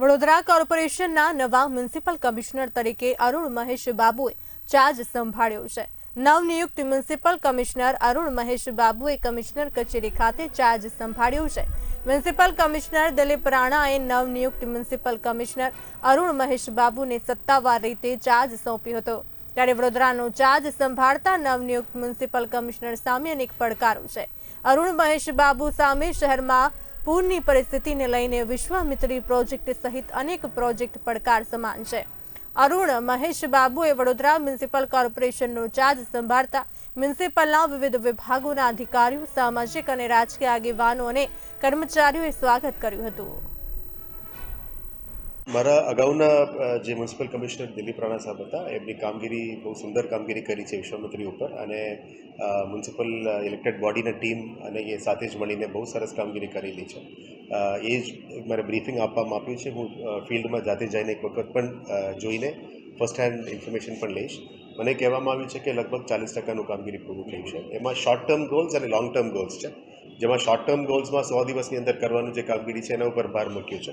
વડોદરા કોર્પોરેશનના નવા municipal commissioner તરીકે અરુણ મહેશ બાબુએ ચાર્જ સંભાળ્યો છે. નવનિયુક્ત મ્યુનિસિપલ કમિશનર અરુણ મહેશ બાબુએ કમિશનર કચેરી ખાતે ચાર્જ સંભાળ્યો છે. મ્યુનિસિપલ કમિશનર દિલીપ રાણાએ નવનિયુક્ત મ્યુનિસિપલ કમિશનર અરુણ મહેશ બાબુને સત્તાવાર રીતે ચાર્જ સોંપ્યો હતો. ત્યારે વડોદરાનો ચાર્જ સંભાળતા નવનિયુક્ત મ્યુનિસિપલ કમિશનર સામે અનેક પડકારો છે. અરુણ મહેશ બાબુ સામે શહેરમાં પૂરની પરિસ્થિતિને લઈને વિશ્વામિત્રી પ્રોજેક્ટ સહિત અનેક પ્રોજેક્ટ પડકાર સમાન છે. અરુણ, મહેશ બાબુએ વડોદરા મ્યુનિસિપલ કોર્પોરેશનનો ચાર્જ સંભાળતા મ્યુનિસિપલના વિવિધ વિભાગોના અધિકારીઓ, સામાજિક અને રાજકીય આગેવાનો અને કર્મચારીઓએ સ્વાગત કર્યું હતું. મારા અગાઉના જે મ્યુનિસિપલ કમિશનર દિલીપ રાણા સાહેબ હતા, એમની કામગીરી બહુ સુંદર કામગીરી કરી છે વિશ્વામિત્રી ઉપર અને મ્યુનિસિપલ ઇલેક્ટેડ બોડીના ટીમ અને એ સાથે જ મળીને બહુ સરસ કામગીરી કરેલી છે. એ જ મારે બ્રીફિંગ આપવામાં આપ્યું છે. હું ફિલ્ડમાં જાતે જઈને એક વખત પણ જોઈને ફર્સ્ટ હેન્ડ ઇન્ફોર્મેશન પણ લઈશ. મને કહેવામાં આવ્યું છે કે લગભગ ચાલીસ ટકાનું કામગીરી પૂરું થયું છે. એમાં શોર્ટ ટર્મ ગોલ્સ અને લોંગ ટર્મ ગોલ્સ છે. જેમાં શોર્ટ ટર્મ ગોલ્સમાં સો દિવસની અંદર કરવાનું જે કામગીરી છે, એના ઉપર ભાર મૂક્યો છે.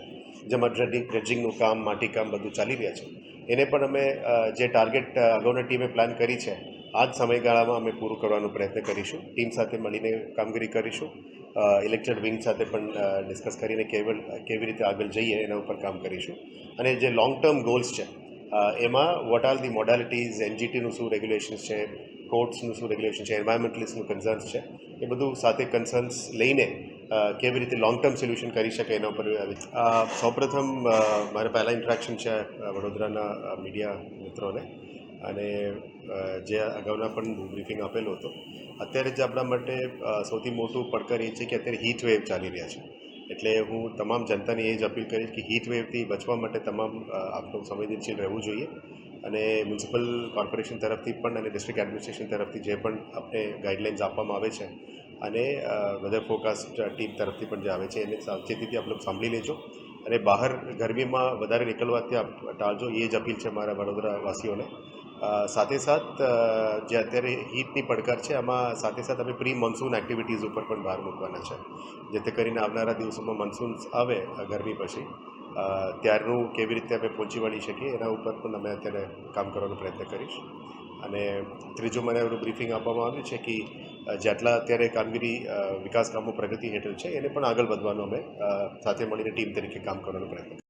જેમાં ડ્રેડિંગ ડ્રેજિંગનું કામ, માટી કામ બધું ચાલી રહ્યા છે. એને પણ અમે જે ટાર્ગેટ અગાઉના ટીમે પ્લાન કરી છે આ જ સમયગાળામાં અમે પૂરું કરવાનો પ્રયત્ન કરીશું. ટીમ સાથે મળીને કામગીરી કરીશું. ઇલેક્ટેડ વિંગ સાથે પણ ડિસ્કસ કરીને કેવલ કેવી રીતે આગળ જઈએ, એના ઉપર કામ કરીશું. અને જે લોંગ ટર્મ ગોલ્સ છે એમાં વોટ આર ધી મોડાલિટીઝ એનજીટીનું શું રેગ્યુલેશન્સ છે કોર્ટ્સનું શું રેગ્યુલેશન છે એન્વાયરમેન્ટલિસ્ટનું કન્સર્ન્સ છે, એ બધું સાથે કન્સર્ન્સ લઈને કેવી રીતે લોંગ ટર્મ સોલ્યુશન કરી શકે એના ઉપર સૌપ્રથમ મારે પહેલાં ઇન્ટરેક્શન છે વડોદરાના મીડિયા મિત્રોને, અને જે અગાઉના પણ બ્રીફિંગ આપેલો હતો. અત્યારે જે આપણા માટે સૌથી મોટું પડકાર એ છે કે અત્યારે હીટ વેવ ચાલી રહ્યા છે. એટલે હું તમામ જનતાને એ જ અપીલ કરીશ કે હીટ વેવથી બચવા માટે તમામ આપણું સંવેદનશીલ રહેવું જોઈએ અને મ્યુનિસિપલ કોર્પોરેશન તરફથી પણ અને ડિસ્ટ્રિક્ટ એડમિનિસ્ટ્રેશન તરફથી જે પણ આપણે ગાઈડલાઇન્સ આપવામાં આવે છે અને વેધર ફોરકાસ્ટ ટીમ તરફથી પણ જે આવે છે એને સાવચેતીથી આપ લોકો સાંભળી લેજો અને બહાર ગરમીમાં વધારે નીકળવાથી આપ ટાળજો એ જ અપીલ છે મારા વડોદરા વાસીઓને અ, સાથે સાથ જે અત્યારે હીટની પડકાર છે, આમાં સાથે સાથ અમે પ્રી મોન્સૂન એક્ટિવિટીઝ ઉપર પણ ભાર મૂકવાના છે. જેથી કરીને આવનારા દિવસોમાં મોન્સૂન આવે ગરમી પછી ત્યારનું કેવી રીતે અમે પહોંચી વળી શકીએ, એના ઉપર પણ અમે અત્યારે કામ કરવાનો પ્રયત્ન કરીશ. અને ત્રીજું મને એવું બ્રીફિંગ આપવામાં આવ્યું છે કે જેટલા અત્યારે કામગીરી વિકાસ કામો પ્રગતિ હેઠળ છે, એને પણ આગળ વધવાનો અમે સાથે મળીને ટીમ તરીકે કામ કરવાનો પ્રયત્ન